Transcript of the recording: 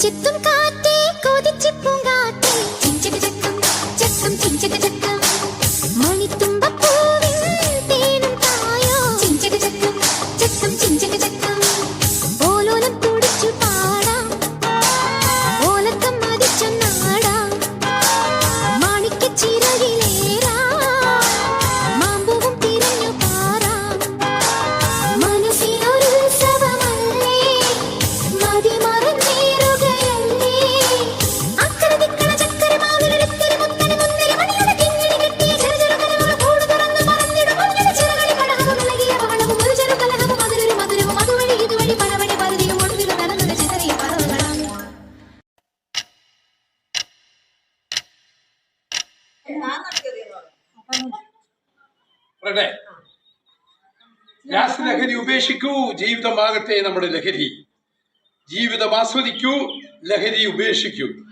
ചിത്തും ലഹരി ഉപേക്ഷിക്കൂ ജീവിതമാകട്ടെ നമ്മുടെ ലഹരി. ജീവിതം ആസ്വദിക്കൂ ലഹരി ഉപേക്ഷിക്കൂ.